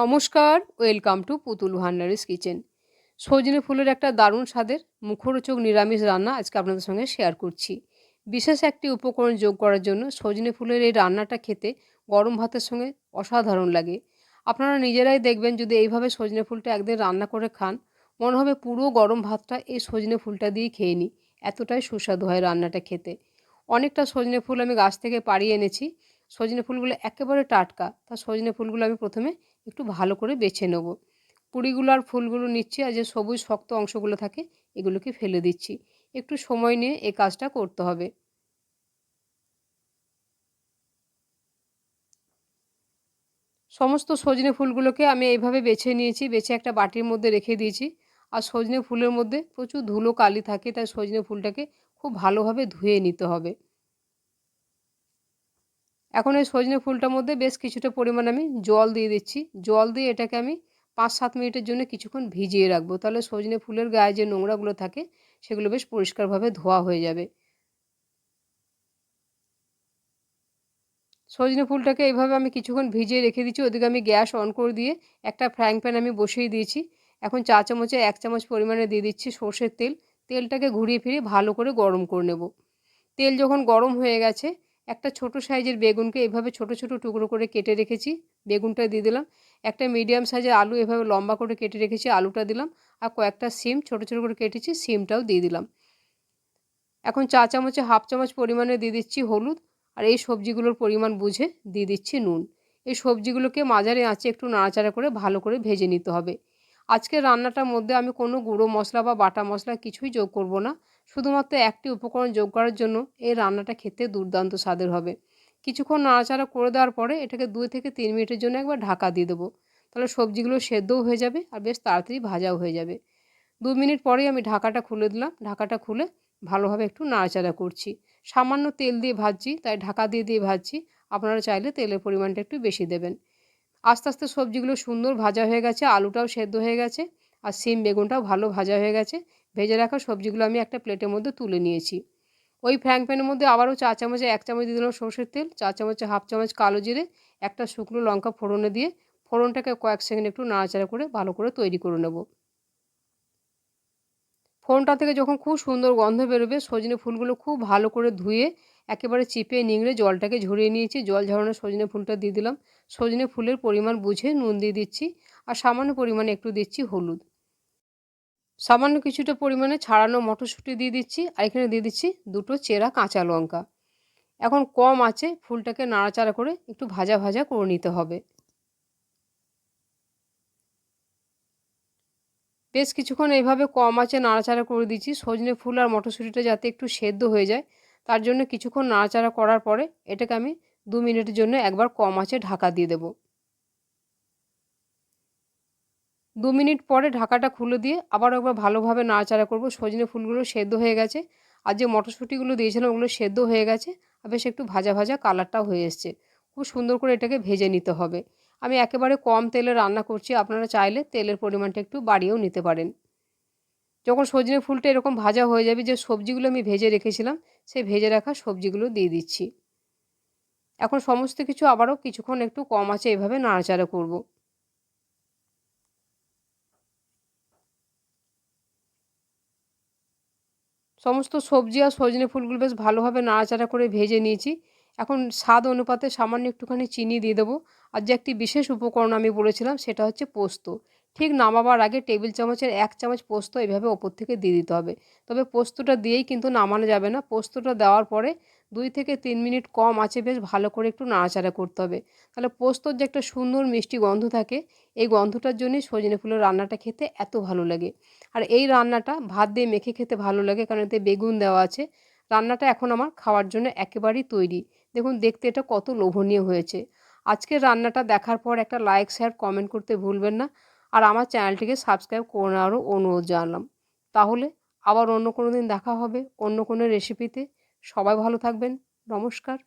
নমস্কার, welcome to পুতুল ভান্ডারিস kitchen. সজনে ফুলের একটা দারুণ স্বাদের মুখরোচক নিরামিষ রান্না আজকে আপনাদের সঙ্গে শেয়ার করছি। বিশেষ একটি উপকরণ যোগ করার জন্য সজনে ফুলের এই রান্নাটা খেতে গরম ভাতের সঙ্গে অসাধারণ লাগে। আপনারা নিজেরাই দেখবেন যদি এইভাবে সজনে ফুলটা একদিন রান্না করে খান, মনে হবে পুরো গরম ভাতটা এই সজনে ফুলটা দিয়েই খেয়ে নিই। এতটাই সুস্বাদু হয় রান্নাটা খেতে। অনেকটা সজনে ফুল আমি গাছ থেকে পাড়িয়ে এনেছি। সজনে ফুলগুলো একেবারে টাটকা, তা সজনে ফুলগুলো আমি প্রথমে একটু ভালো করে বেছে নেব। কুড়িগুলো আর ফুলগুলো নিচ্ছি, আর যে সবুজ শক্ত অংশগুলো থাকে, এগুলোকে ফেলে দিচ্ছি। একটু সময় নিয়ে এই কাজটা করতে হবে। সমস্ত সজনে ফুলগুলোকে আমি এইভাবে বেছে নিয়েছি, বেছে একটা বাটির মধ্যে রেখে দিয়েছি। আর সজনে ফুলের মধ্যে প্রচুর ধুলো কালি থাকে, তাই সজনে ফুলটাকে খুব ভালোভাবে ধুয়ে নিতে হবে। এখন ওই সজনে ফুলটার মধ্যে বেশ কিছুটা পরিমাণ আমি জল দিয়ে দিচ্ছি। জল দিয়ে এটাকে আমি পাঁচ সাত মিনিটের জন্য কিছুক্ষণ ভিজিয়ে রাখব। তাহলে সজনে ফুলের গায়ে যে নোংরাগুলো থাকে, সেগুলো বেশ পরিষ্কারভাবে ধোয়া হয়ে যাবে। সজনে ফুলটাকে এইভাবে আমি কিছুক্ষণ ভিজিয়ে রেখে দিচ্ছি। ওদিকে আমি গ্যাস অন করে দিয়ে একটা ফ্রাইং প্যান আমি বসিয়ে দিয়েছি। এখন চা চামচে এক চামচ পরিমাণে দিয়ে দিচ্ছি সর্ষের তেল। তেলটাকে ঘুরিয়ে ফিরিয়ে ভালো করে গরম করে নেব। তেল যখন গরম হয়ে গেছে একটা ছোট সাইজের বেগুনকে এভাবে ছোট ছোট টুকরো করে কেটে রেখেছি, বেগুনটা দিয়ে দিলাম। একটা মিডিয়াম সাইজের আলু এভাবে লম্বা করে কেটে রেখেছি, আলুটা দিলাম। আর কয়েকটা সিম ছোট ছোট করে কেটেছি, সিমটাও দিয়ে দিলাম। এখন চা চামচে হাফ চামচ পরিমাণে দিয়ে দিচ্ছি হলুদ আর এই সবজিগুলোর পরিমাণ বুঝে দিয়ে দিচ্ছি নুন। এই সবজিগুলোকে মাঝারে আঁচে একটু নাড়াচাড়া করে ভালো করে ভেজে নিতে হবে। আজকে রান্নাটার মধ্যে আমি কোনো গুঁড়ো মশলা বা বাটা মশলা কিছুই যোগ করব না। শুধুমাত্র একটি উপকরণ যোগ করার জন্য এই রান্নাটা খেতে দুর্দান্ত স্বাদের হবে। কিছুক্ষণ নাড়াচাড়া করে দেওয়ার পরে এটাকে দুই থেকে তিন মিনিটের জন্য একবার ঢাকা দিয়ে দেবো। তাহলে সবজিগুলো সেদ্ধও হয়ে যাবে আর বেশ তাড়াতাড়ি ভাজাও হয়ে যাবে। দু মিনিট পরেই আমি ঢাকাটা খুলে দিলাম। ঢাকাটা খুলে ভালোভাবে একটু নাড়াচাড়া করছি। সামান্য তেল দিয়ে ভাজছি, তাই ঢাকা দিয়ে দিয়ে ভাজছি। আপনারা চাইলে তেলের পরিমাণটা একটু বেশি দেবেন। আস্তে আস্তে সবজিগুলো সুন্দর ভাজা হয়ে গেছে, আলুটাও সেদ্ধ হয়ে গেছে, আর সিম বেগুনটাও ভালো ভাজা হয়ে গেছে। ভেজে রাখা সবজিগুলো আমি একটা প্লেটের মধ্যে তুলে নিয়েছি। ওই ফ্র্যাং প্যানের মধ্যে আবারও চা চামচে এক চামচ দিয়ে দিলাম সর্ষের তেল, চা চামচে, হাফ চামচ কালো জিরে, একটা শুকনো লঙ্কা ফোড়নে দিয়ে ফোড়নটাকে কয়েক সেকেন্ড একটু নাড়াচাড়া করে ভালো করে তৈরি করে নেব। ফোড়নটা থেকে যখন খুব সুন্দর গন্ধ বেরোবে, সজনে ফুলগুলো খুব ভালো করে ধুয়ে একেবারে চিপে নিংড়ে জলটাকে ঝরিয়ে নিয়েছি, জল ঝরানো সজনে ফুলটা দিয়ে দিলাম। সজনে ফুলের পরিমাণ বুঝে নুন দিয়ে দিচ্ছি আর সামান্য পরিমাণে একটু দিচ্ছি হলুদ। সামান্য কিছুটা পরিমাণে ছাড়ানো মটরশুঁটি দিয়ে দিচ্ছি আর এখানে দিয়ে দিচ্ছি দুটো চেরা কাঁচা লঙ্কা। এখন কম আছে, ফুলটাকে নাড়াচাড়া করে একটু ভাজা ভাজা করে নিতে হবে। বেশ কিছুক্ষণ এইভাবে কম আছে, নাড়াচাড়া করে দিচ্ছি। সজনে ফুল আর মটরশুঁটিটা যাতে একটু সেদ্ধ হয়ে যায়, তার জন্য কিছুক্ষণ নাড়াচাড়া করার পরে এটাকে আমি দু মিনিটের জন্য একবার কম আছে ঢাকা দিয়ে দেবো। দু মিনিট পরে ঢাকাটা খুলে দিয়ে আবার একবার ভালোভাবে নাড়াচাড়া করব। সজনে ফুলগুলো সেদ্ধ হয়ে গেছে। আর যে মটরশুঁটিগুলো দিয়েছিলাম ওগুলো সেদ্ধ হয়ে গেছে। আর বেশ একটু ভাজা ভাজা কালারটাও হয়ে এসছে। খুব সুন্দর করে এটাকে ভেজে নিতে হবে। আমি একেবারে কম তেলে রান্না করছি। আপনারা চাইলে তেলের পরিমাণটা একটু বাড়িয়েও নিতে পারেন। যখন সজনে ফুলটা এরকম ভাজা হয়ে যাবে, যে সবজিগুলো আমি ভেজে রেখেছিলাম, সেই ভেজে রাখা সবজিগুলো দিয়ে দিচ্ছি। এখন সমস্ত কিছু আবারও কিছুক্ষণ একটু কম আছে, এভাবে নাড়াচাড়া করব। সমস্ত সবজি আর সজনে ফুলগুলো বেশ ভালোভাবে নাড়াচাড়া করে ভেজে নিয়েছি। এখন স্বাদ অনুপাতে সামান্য একটুখানি চিনি দিয়ে দেবো। আর যে একটি বিশেষ উপকরণ আমি বলেছিলাম সেটা হচ্ছে পোস্ত। ঠিক নামাবার আগে টেবিল চামচের এক চামচ পোস্ত এভাবে ওপর থেকে দিয়ে দিতে হবে। তবে পোস্তটা দিয়েই কিন্তু নামানো যাবে না। পোস্তটা দেওয়ার পরে দুই থেকে তিন মিনিট কম আছে বেশ ভালো করে একটু নাড়াচাড়া করতে হবে। তাহলে পোস্তর যে একটা সুন্দর মিষ্টি গন্ধ থাকে, এই গন্ধটার জন্যই সজনে ফুলের রান্নাটা খেতে এত ভালো লাগে। আর এই রান্নাটা ভাত দিয়ে মেখে খেতে ভালো লাগে কারণ এতে বেগুন দেওয়া আছে। রান্নাটা এখন আমার খাওয়ার জন্য একেবারেই তৈরি। দেখুন, দেখতে এটা কত লোভনীয় হয়েছে। আজকের রান্নাটা দেখার পর একটা লাইক, শেয়ার, কমেন্ট করতে ভুলবেন না। আর আমার চ্যানেলটিকে সাবস্ক্রাইব করে নেওয়ারও অনুরোধ জানালাম। তাহলে আবার অন্য কোনো দিন দেখা হবে অন্য কোনো রেসিপিতে সবাই ভালো থাকবেন। নমস্কার।